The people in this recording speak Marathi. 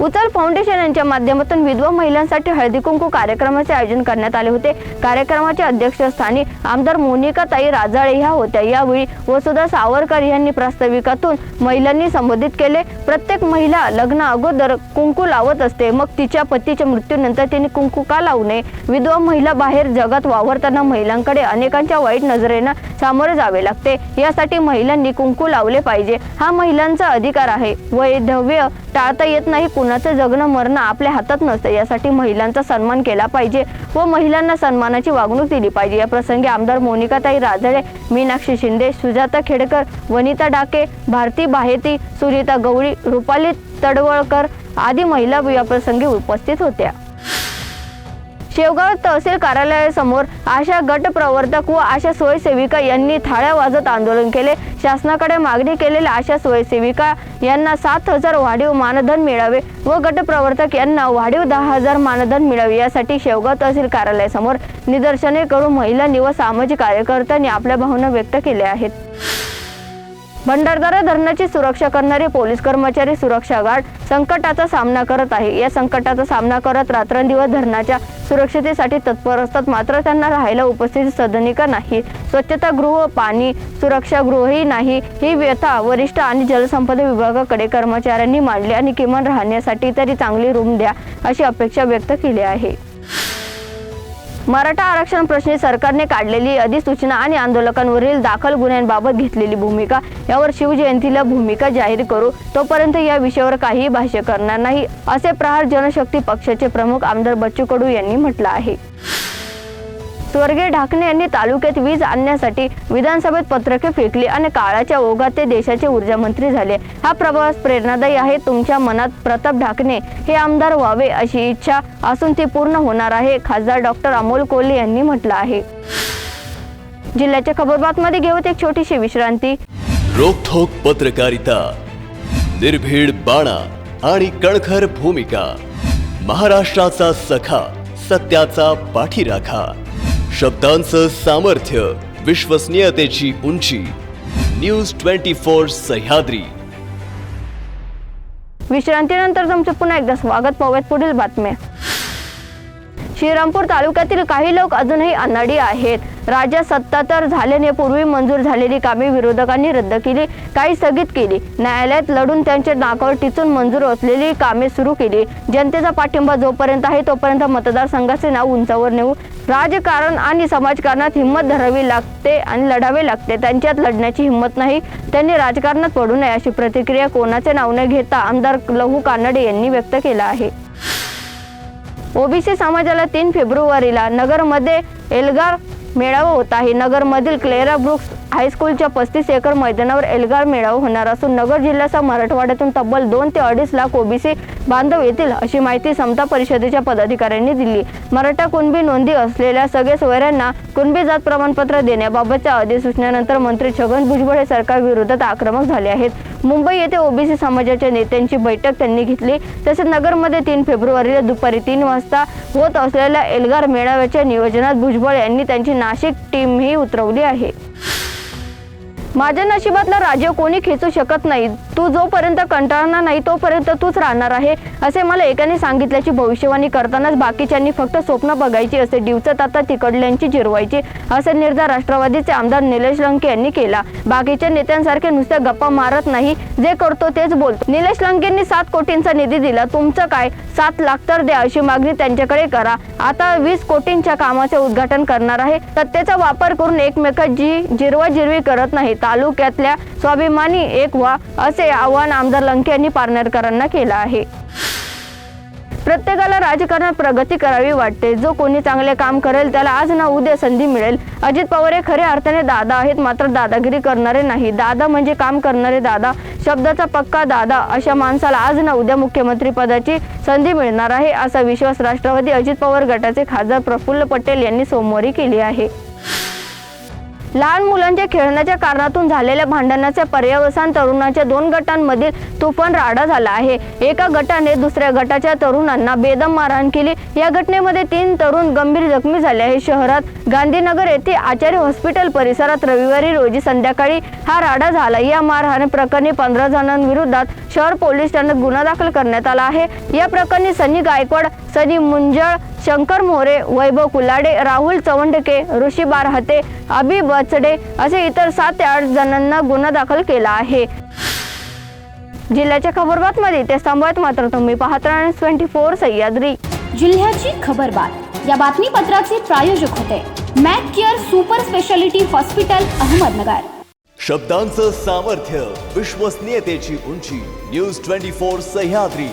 उचल फाउंडेशन यांच्या माध्यमातून विधवा महिलांसाठी हळदी कुंकू कार्यक्रमाचे आयोजन करण्यात आले होते. कार्यक्रमाच्या अध्यक्षस्थानी आमदार मोनिका ताई राजाळे ह्या होत्या. यावेळी वसुधा सावरकर यांनी प्रास्ताविकातून महिलांनी संबोधित केले. प्रत्येक महिला लग्न अगोदर कुंकू लावत असते. मग तिच्या पतीच्या मृत्यूनंतर तिने कुंकू का लावू नये? विधवा महिला बाहेर जगात वावरताना महिलांकडे अनेकांच्या वाईट नजरेनं सामोरे जावे लागते. यासाठी महिलांनी कुंकू लावले पाहिजे. हा महिलांचा अधिकार आहे. वैधव्य टाळता येत नाही. कुणाचं जगणं मरणं आपल्या हातात नसतं. यासाठी महिलांचा सन्मान केला पाहिजे व महिलांना सन्मानाची वागणूक दिली पाहिजे. या प्रसंगी आमदार मोनिकाताई राजळे मीनाक्षी शिंदे सुजाता खेडकर वनिता डाके भारती बाहेती सुनीता गवळी रुपाली तडवळकर आदी महिला या प्रसंगी उपस्थित होत्या. शेवगाव तहसील कार्यालयासमोर आशा गट प्रवर्तक व आशा स्वयंसेविका यांनी थाळ्या वाजत आंदोलन केले. शासनाकडे मागणी केलेल्या आशा स्वयंसेविका यांना सात हजार वाढीव मानधन मिळावे व गट प्रवर्तक यांना वाढीव दहा हजार मानधन मिळावे यासाठी शेवगाव तहसील कार्यालयासमोर निदर्शने करून महिलांनी व सामाजिक कार्यकर्त्यांनी आपल्या भावना व्यक्त केल्या आहेत. भंडारदरा धरणाची सुरक्षा करणारे पोलीस कर्मचारी सुरक्षा गार्ड संकटाचा सामना करत आहे. या संकटाचा सामना करत रात्रंदिवस धरणाच्या सुरक्षतेसाठी तत्पर असतात. मात्र त्यांना राहायला उपस्थित सदनिका नाही. स्वच्छतागृह पाणी सुरक्षागृहही नाही. ही व्यथा वरिष्ठ आणि जलसंपदा विभागाकडे कर्मचाऱ्यांनी मांडली आणि किमान राहण्यासाठी तरी चांगली रूम द्या अशी अपेक्षा व्यक्त केली आहे. मराठा आरक्षण प्रश्नी सरकारने काढलेली अधिसूचना आणि आंदोलकांवरील दाखल गुन्ह्यांबाबत घेतलेली भूमिका यावर शिवजयंतीला भूमिका जाहीर करू तोपर्यंत या विषयावर काहीही भाष्य करणार नाही असे प्रहार जनशक्ती पक्षाचे प्रमुख आमदार बच्चू कडू यांनी म्हटलं आहे. स्वर्गीय ढाकणे यांनी तालुक्यात वीज आणण्यासाठी विधानसभेत पत्रके फेकली आणि काळाच्या ओघात ते देशाचे ऊर्जा मंत्री झाले. हा प्रवास प्रेरणादायी आहे. तुमच्या मनात प्रताप ढाकणे हे आमदार व्हावे अशी इच्छा असून ती पूर्ण होणार आहे खासदार डॉक्टर अमोल कोल्हे यांनी म्हटलं आहे. जिल्ह्याच्या खबरबातमध्ये घेऊत एक छोटीशी विश्रांती. रोखोक पत्रकारिता निर्भीड बाणा आणि कणखर भूमिका महाराष्ट्राचा सखा सत्याचा पाठीराखा. शब्दांचं सामर्थ्य विश्वसनीयतेची उंची. News twenty four Sahyadri. विश्रांतीनंतर तुमचं पुन्हा एकदा स्वागत. पाहूयात पुढील बातम्या श्रीरामपूर तालुक्यातील काही लोक अजूनही अनाडी आहेत. राज्यात सत्तातर झाल्याने पूर्वी मंजूर झालेली कामे विरोधकांनी रद्द केली काही स्थगित केली. न्यायालयात लढून त्यांच्या नाकावर टिचून मंजूर असलेली कामे सुरू केली. जनतेचा पाठिंबा जोपर्यंत आहे तोपर्यंत मतदारसंघाचे नाव उंचावर नेऊ राजकारण आणि समाजकारणात हिंमत धरावी लागते आणि लढावे लागते. त्यांच्यात लढण्याची हिंमत नाही. त्यांनी राजकारणात पडू नये अशी प्रतिक्रिया कोणाचे नाव न घेता आमदार लहू कानडे यांनी व्यक्त केला आहे. ओबीसी समाजाला तीन फेब्रुवारीला नगरमध्ये एल्गार मेळावा होत आहे. नगरमधील क्लेरा ब्रुक्स हायस्कूलच्या पस्तीस एकर मैदानावर एल्गार मेळावा होणार असून नगर जिल्ह्यासह मराठवाड्यातून तब्बल दोन ते अडीच लाख ओबीसी बांधव येतील अशी माहिती समता परिषदेच्या पदाधिकाऱ्यांनी दिली. मराठा कुणबी नोंदी असलेल्या सगळे सोयऱ्यांना कुणबी जात प्रमाणपत्र देण्याबाबतच्या अधिसूचनेनंतर मंत्री छगन भुजबळ हे सरकारविरोधात आक्रमक झाले आहेत. मुंबई येथे ओबीसी समाजाच्या नेत्यांची बैठक त्यांनी घेतली. तसेच नगरमध्ये तीन फेब्रुवारीला दुपारी तीन वाजता होत असलेल्या एल्गार मेळाव्याच्या नियोजनात भुजबळ यांनी त्यांची नाशिक टीमही उतरवली आहे. माझ्या नशिबातला राज्य कोणी खेचू शकत नाही. तू जोपर्यंत कंटाळणार नाही तोपर्यंत तूच राहणार आहे असे मला एकाने सांगितल्याची भविष्यवाणी करतानाच बाकीच्यांनी फक्त स्वप्न बघायची असे डिवचत आता तिकडल्यांची जिरवायची असे निर्धार राष्ट्रवादीचे आमदार निलेश लंके यांनी केला. बाकीच्या नेत्यांसारखे नुसत्या गप्पा मारत नाही जे करतो तेच बोलतो. निलेश लंकेंनी सात कोटींचा निधी दिला तुमचं काय? सात लाख तर द्या अशी मागणी त्यांच्याकडे करा. आता वीस कोटींच्या कामाचे उद्घाटन करणार आहे. सत्तेचा वापर करून एकमेकांची जिरवाजिरवी करत नाही तालुक्यातल्या स्वाभिमानी एक व्हा असे आवाहन आमदार लंके यांनी पारनेरकरांना केलं आहे. प्रत्येकाला राजकारणात प्रगती करावी वाटते. जो कोणी चांगले काम करेल त्याला आज ना उद्या संधी मिळेल. अजित पवार हे खऱ्या अर्थाने दादा आहेत मात्र दादागिरी करणारे नाही. दादा म्हणजे काम करणारे दादा. शब्दाचा पक्का दादा अशा माणसाला आज ना उद्या मुख्यमंत्री पदाची संधी मिळणार आहे असा विश्वास राष्ट्रवादी अजित पवार गटाचे खासदार प्रफुल्ल पटेल यांनी सोमवारी केली आहे. लहान मुलांच्या खेळण्याच्या कारणातून झालेल्या भांडणाचे पर्यवसान तरुणांच्या दोन गटांमधील तुफान राडा झाला आहे. एका गटाने दुसऱ्या गटाच्या तरुणांना बेदम मारहाण केली. या घटनेमध्ये तीन तरुण गंभीर जखमी झाले आहे. शहरात गांधीनगर येथे आचार्य हॉस्पिटल परिसरात रविवारी रोजी संध्याकाळी हा राडा झाला. या मारहाण प्रकरणी पंधरा जणांविरोधात शहर पोलीस ठाण्यात गुन्हा दाखल करण्यात आला आहे. या प्रकरणी सनी गायकवाड सनी मुंजळ शंकर मोरे वैभव कुलाडे राहुल चवंडके ऋषी बारहते अभि बचडे असे इतर सात ते आठ जणांना गुन्हा दाखल केला आहे. जिल्ह्याच्या खबरबातमध्ये ते थांबवत मात्र तुम्ही पाहत ट्वेंटी फोर सह्याद्री. जिल्ह्याची खबरबात. या बातमीपत्राचे प्रायोजक होते. Mac Care super speciality hospital Ahmednagar. शब्दांचं सामर्थ्य विश्वसनीयतेची उंची न्यूज ट्वेंटी फोर सह्याद्री.